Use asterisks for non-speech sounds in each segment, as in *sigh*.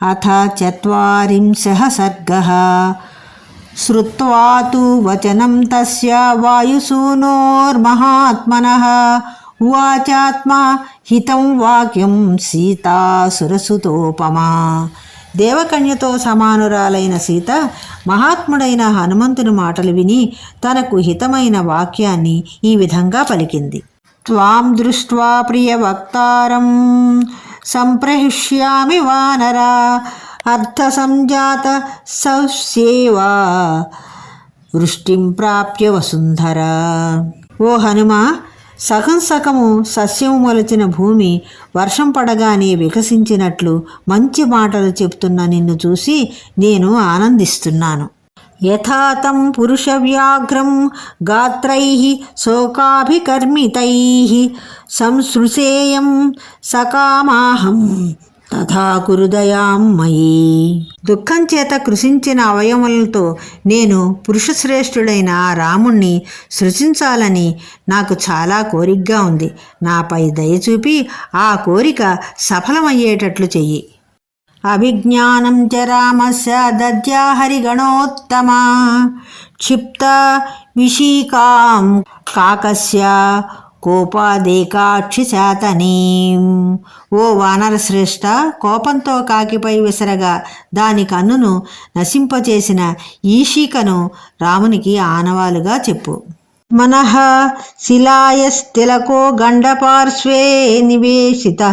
अथ चत्वारिंशः सर्गः श्रुत्वा तु वचनं तस्य वायुसूनोर्महात्मनः उवाचात्मा हितं వాక్యం సీతాసురసుతోపమా దేవకన్యతో సమానురాలైన సీత మహాత్ముడైన హనుమంతుని మాటలు విని తనకు హితమైన వాక్యాన్ని ఈ విధంగా పలికింది త్వాం దృష్ట్వా ప్రియవక్తారం సంప్రహిష్యామి వానరా అర్థ సంజాత సౌసేవా వృష్టిం ప్రాప్య వసుంధర. ఓ హనుమ సగం సగము సస్యము మొలచిన భూమి వర్షం పడగానే వికసించినట్లు మంచి మాటలు చెప్తున్న నిన్ను చూసి నేను ఆనందిస్తున్నాను. యథాతం పురుష వ్యాఘ్రం గాత్రై శోకాభికర్మితై సంసృశేయం సకామాహం తథా కురుదయాం మయి. దుఃఖం చేత కృషించిన అవయవములతో నేను పురుషశ్రేష్ఠుడైన రాముణ్ణి సృజించాలని నాకు చాలా కోరికగా ఉంది. నాపై దయచూపి ఆ కోరిక సఫలమయ్యేటట్లు చెయ్యి. అభిజ్ఞానం చ దద్యా హరిగణోత్తమ. క్షిప్త విషీకాం కాకస్య కోపాదేకాక్షి శాతనీం. ఓ వానరశ్రేష్ఠ కోపంతో కాకిపై విసరగా దాని కన్నును నశింపచేసిన ఈషికను రామునికి ఆనవాలుగా చెప్పు. మనః శిలాయస్తిలకో గండపార్శ్వే నివేశిత.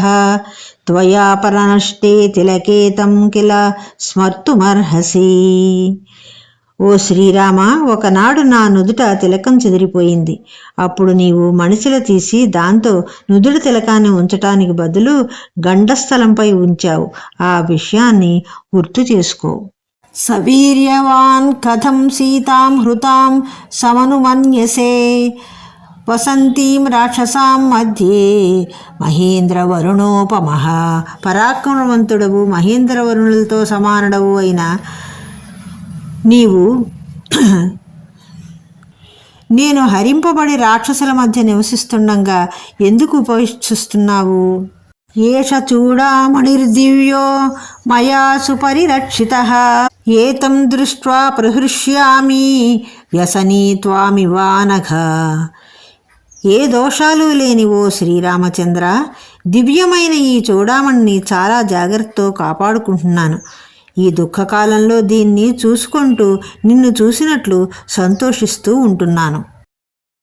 త్వయాపరాష్టే తిలకేతం కిల స్మర్తుమర్హసి. ఓ శ్రీరామ ఒకనాడు నా నుదుట తిలకం చెదిరిపోయింది. అప్పుడు నీవు మనిషిల తీసి దాంతో నుదుడు తిలకాన్ని ఉంచటానికి బదులు గండస్థలంపై ఉంచావు. ఆ విషయాన్ని గుర్తు చేసుకో. సవీర్యవాన్ కథం సీతాం హృతాం సమనుమన్యసే. వసంతీం రాక్షసాం మధ్యే మహేంద్రవరుణోపమ పరాక్రమవంతుడవు మహేంద్రవరుణులతో సమానుడవు అయిన నీవు *clears throat* నేను హరింపబడి రాక్షసుల మధ్య నివసిస్తుండగా ఎందుకు ఉపేక్షిస్తున్నావు ఏష చూడామణిర్దివ్యో మయా సుపరిరక్షిత. ఏతం దృష్ట్వా ప్రహృష్యామి వ్యసనీ త్వామివానఘ. ఏ దోషాలు లేని ఓ శ్రీరామచంద్ర దివ్యమైన ఈ చూడామణిని చాలా జాగ్రత్తతో కాపాడుకుంటున్నాను. ఈ దుఃఖకాలంలో దీన్ని చూసుకుంటూ నిన్ను చూసినట్లు సంతోషిస్తూ ఉంటున్నాను.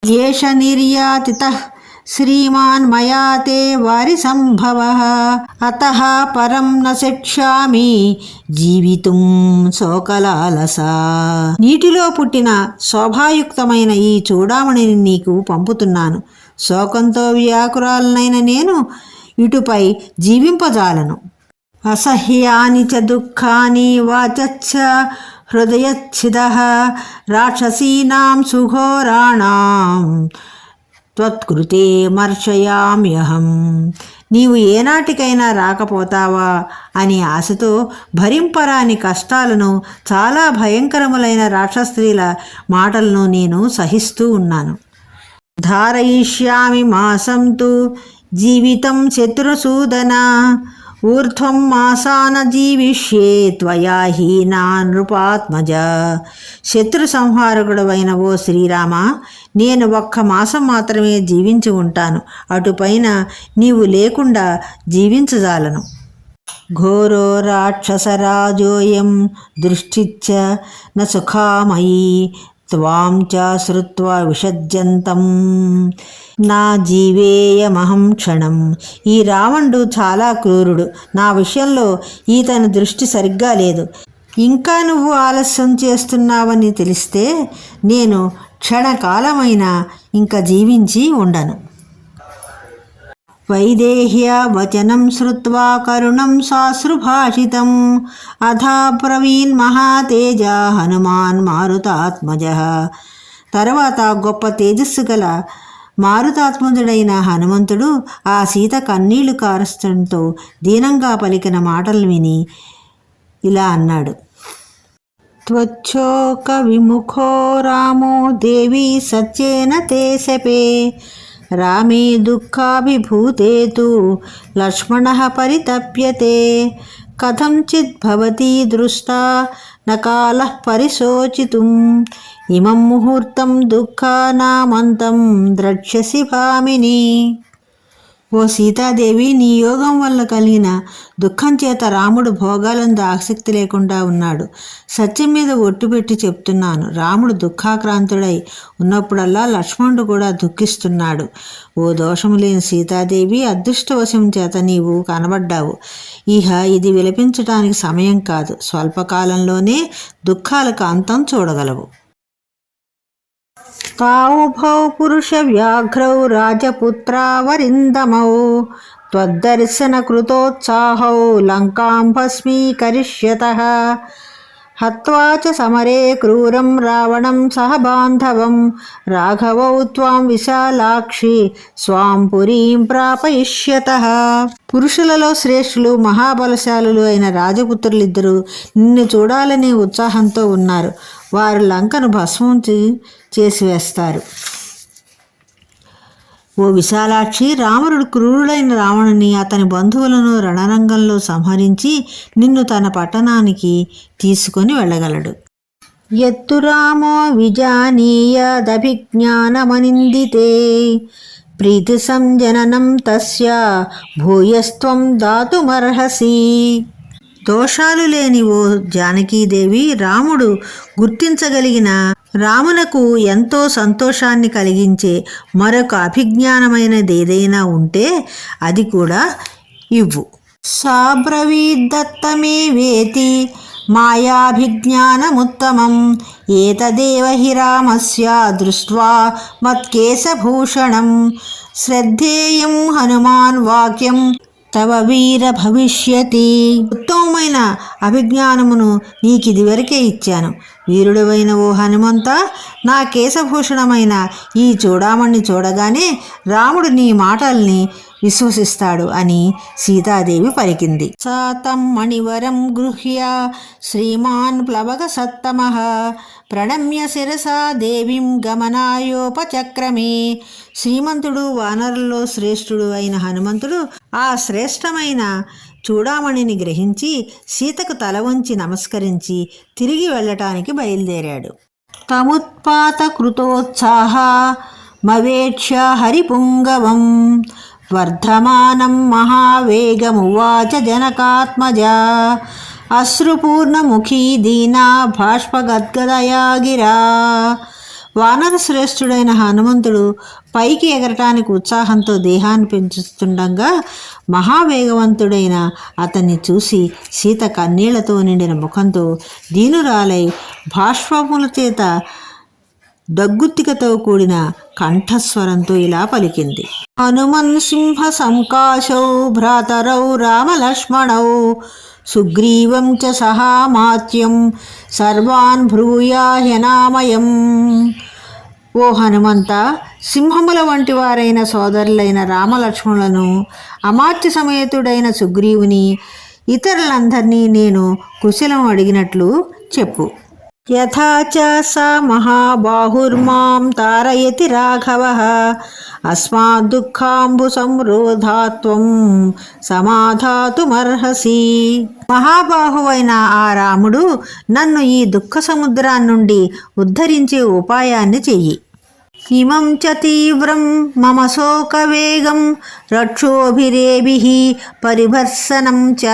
ఏష నిర్యాతిత శ్రీమాన్ మయా తే వారి సంభవ అత పరం న శిక్షామి జీవితం శోకలాలస నీటిలో పుట్టిన శోభాయుక్తమైన ఈ చూడామణిని నీకు పంపుతున్నాను. శోకంతో వ్యాకురాలనైన నేను ఇటుపై జీవింపజాలను. అసహ్యాని చ దుఃఖాని వాచచ్చ హృదయచ్ఛిద రాక్షసీనాం సుఘోరాణాం త్వత్కృతే మర్షయామ్యహం. నీవు ఏనాటికైనా రాకపోతావా అని ఆశతో భరింపరాని కష్టాలను చాలా భయంకరములైన రాక్షస్త్రీల మాటలను నేను సహిస్తూ ఉన్నాను. ధారయిష్యామి మాసం తు జీవితం శత్రుసూదన. ఊర్ధ్వం మాసాన జీవిష్యే త్వయా హీనా నృపాత్మజ శత్రు సంహారకుడవైన ఓ శ్రీరామ నేను ఒక్క మాసం మాత్రమే జీవించి ఉంటాను. అటుపైన నీవు లేకుండా జీవించజాలను. ఘోరో రాక్షసరాజోయం దృష్టిచ్చ న సుఖామయీ త్వాం చ శ్రుత్వా విషజ్యంతం నా జీవేయమహం క్షణం। ఈ రావణుడు చాలా క్రూరుడు। నా విషయంలో ఈతని దృష్టి సరిగ్గా లేదు। ఇంకా నువ్వు ఆలస్యం చేస్తున్నావని తెలిస్తే నేను క్షణకాలమైన ఇంకా జీవించి ఉండను। వైదేహ్య వచనం శ్రుత్వా కరుణం సాశ్రుభాషితం అథా బ్రవీన్ మహాతేజ హనుమాన్ మారుతాత్మజ. తర్వాత గొప్ప తేజస్సు గల మారుతాత్మజుడైన హనుమంతుడు ఆ సీత కన్నీళ్ళు కారుస్తుంటూ దీనంగా పలికిన మాటలు విని ఇలా అన్నాడు. త్వచ్చోక విముఖో రామో దేవి సత్యేన తేశపే రామే దుఃఖాభిభూతే తు లక్ష్మణ పరితప్యతే. కథంచిత్ భవతి దృష్టా నకాల పరిశోచితుం. ఇమం ముహూర్తం దుఃఖానామంతం ద్రక్ష్యసి భామిని. ఓ సీతాదేవి నీ యోగం వల్ల కలిగిన దుఃఖం చేత రాముడు భోగాలందు ఆసక్తి లేకుండా ఉన్నాడు. సత్యం మీద ఒట్టు పెట్టి చెప్తున్నాను. రాముడు దుఃఖాక్రాంతుడై ఉన్నప్పుడల్లా లక్ష్మణుడు కూడా దుఃఖిస్తున్నాడు. ఓ దోషము లేని సీతాదేవి అదృష్టవశం చేత నీవు కనబడ్డావు. ఇహ ఇది విలపించటానికి సమయం కాదు. స్వల్పకాలంలోనే దుఃఖాలకు అంతం చూడగలవు. स्था उभौ पुरुषव्याघ्रौ राजपुत्रावरिन्दमौ। त्वद्दर्शनकृतोत्साहौ लङ्कां भस्मीकरिष्यतः। హత్వా చ సమరే క్రూరం రావణం సహ బాంధవం రాఘవౌ త్వాం విశాలాక్షి స్వాం పురీం ప్రాపయిష్యత పురుషులలో శ్రేష్ఠులు మహాబలశాలులు అయిన రాజపుత్రులిద్దరూ నిన్ను చూడాలనే ఉత్సాహంతో ఉన్నారు. వారు లంకను భస్మం చేసివేస్తారు. ఓ విశాలాక్షి రావణుడు క్రూరుడైన రావణుని అతని బంధువులను రణరంగంలో సంహరించి నిన్ను తన పట్టణానికి తీసుకొని వెళ్ళగలడు. ఎత్తు రామో విజానీయదభిజ్ఞానమనిందితే ప్రీతి సంజననం తస్య భూయస్త్వం దాతుమర్హసి. దోషాలు లేని ఓ జానకీదేవి రాముడు గుర్తించగలిగిన రామునకు ఎంతో సంతోషాన్ని కలిగించే మరొక అభిజ్ఞానమైనదేదైనా ఉంటే అది కూడా ఇవ్వు. సాబ్రవీద్దత్తమే వేతి మాయాభిజ్ఞానముత్తమం. ఏతదేవ హి రామస్య దృష్ట్వా మత్కేశభూషణం. శ్రద్ధేయం హనుమాన్ వాక్యం తవ వీర భవిష్యతి. ఉత్తమమైన అభిజ్ఞానమును నీకు ఇదివరకే ఇచ్చాను. వీరుడవైన ఓ హనుమంత నా కేశభూషణమైన ఈ చూడామణ్ణి చూడగానే రాముడు నీ మాటల్ని విశ్వసిస్తాడు అని సీతాదేవి పలికింది. సాతం మణివరం గృహ్య శ్రీమాన్ ప్లవగ సత్తమ. ప్రణమ్య శిరసా దేవిం గమనాయోపచక్రమే. శ్రీమంతుడు వానరుల్లో శ్రేష్ఠుడు అయిన హనుమంతుడు ఆ శ్రేష్టమైన చూడామణిని గ్రహించి సీతకు తల వంచి నమస్కరించి తిరిగి వెళ్ళటానికి బయలుదేరాడు. తముత్పాత కృతోత్సాహ మవేక్ష హరిపుంగవం వర్ధమానం మహావేగమువాచ జనకాత్మజ అశ్రుపూర్ణముఖీ దీనా భాష్పగద్గదయా గిరా వానర శ్రేష్ఠుడైన హనుమంతుడు పైకి ఎగరటానికి ఉత్సాహంతో దేహాన్ని పెంచుతుండగా మహావేగవంతుడైన అతన్ని చూసి సీత కన్నీళ్ళతో నిండిన ముఖంతో దీనురాలై భాష్పముల చేత దగ్గుత్తికతో కూడిన కంఠస్వరంతో ఇలా పలికింది. హనుమన్ సింహ సంకాశౌ భ్రాతరౌ రామలక్ష్మణౌ సుగ్రీవం చ సహామాత్యం సర్వాన్ భ్రూయాహ్యనామయం ఓ హనుమంత సింహముల వంటి వారైన సోదరులైన రామలక్ష్మణులను అమాత్య సమేతుడైన సుగ్రీవుని ఇతరులందరినీ నేను కుశలం అడిగినట్లు చెప్పు. యథా చ స మహాబాహుర్మాం తారయతి రాఘవ. అస్మాదుఃఖాంబుసంరోధాత్వం సమాధాతుమర్హసి. మహాబాహువైన ఆ రాముడు నన్ను ఈ దుఃఖ సముద్రాన్ని నుండి ఉద్ధరించే ఉపాయాన్ని చెయ్యి. ఇమం చ తీవ్రం మమ శోకవేగం రక్షోభిరేభిः పరిభర్సనం చ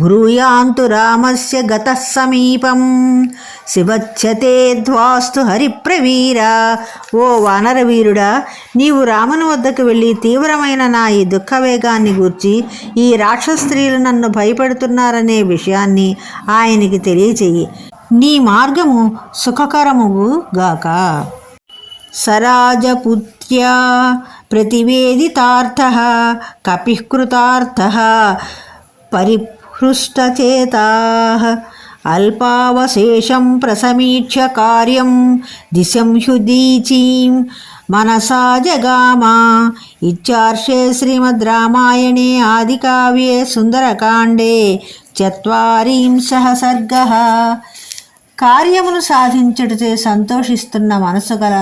భ్రూయాంతు రామస్య గత సమీపం శివచ్చతే ధ్వాస్తు హరిప్రవీర ఓ వానరవీరుడా నీవు రాముని వద్దకు వెళ్ళి తీవ్రమైన నా ఈ దుఃఖవేగాన్ని గూర్చి ఈ రాక్షస స్త్రీలు నన్ను భయపెడుతున్నారనే విషయాన్ని ఆయనకి తెలియచేయి నీ మార్గము సుఖకరము గాక. సరాజపుత్ర్యా ప్రతివేదితార్థ కపిః కృతార్థ పరిహృష్టచేతా. అల్పావశేషం ప్రసమీక్ష్య కార్యం దిశం హ్యుదీచీం మనసా జగామా. ఇచ్చార్షే శ్రీమద్ రామాయణే ఆదికావ్యే సుందరకాండే చత్వారింశः సర్గ కార్యమును సాధించుటచే సంతోషిస్తున్న మనసు గల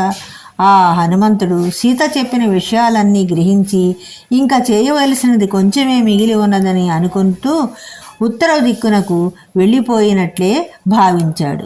ఆ హనుమంతుడు సీత చెప్పిన విషయాలన్నీ గ్రహించి ఇంకా చేయవలసినది కొంచెమే మిగిలి ఉన్నదని అనుకుంటూ ఉత్తర దిక్కునకు వెళ్ళిపోయినట్లే భావించాడు.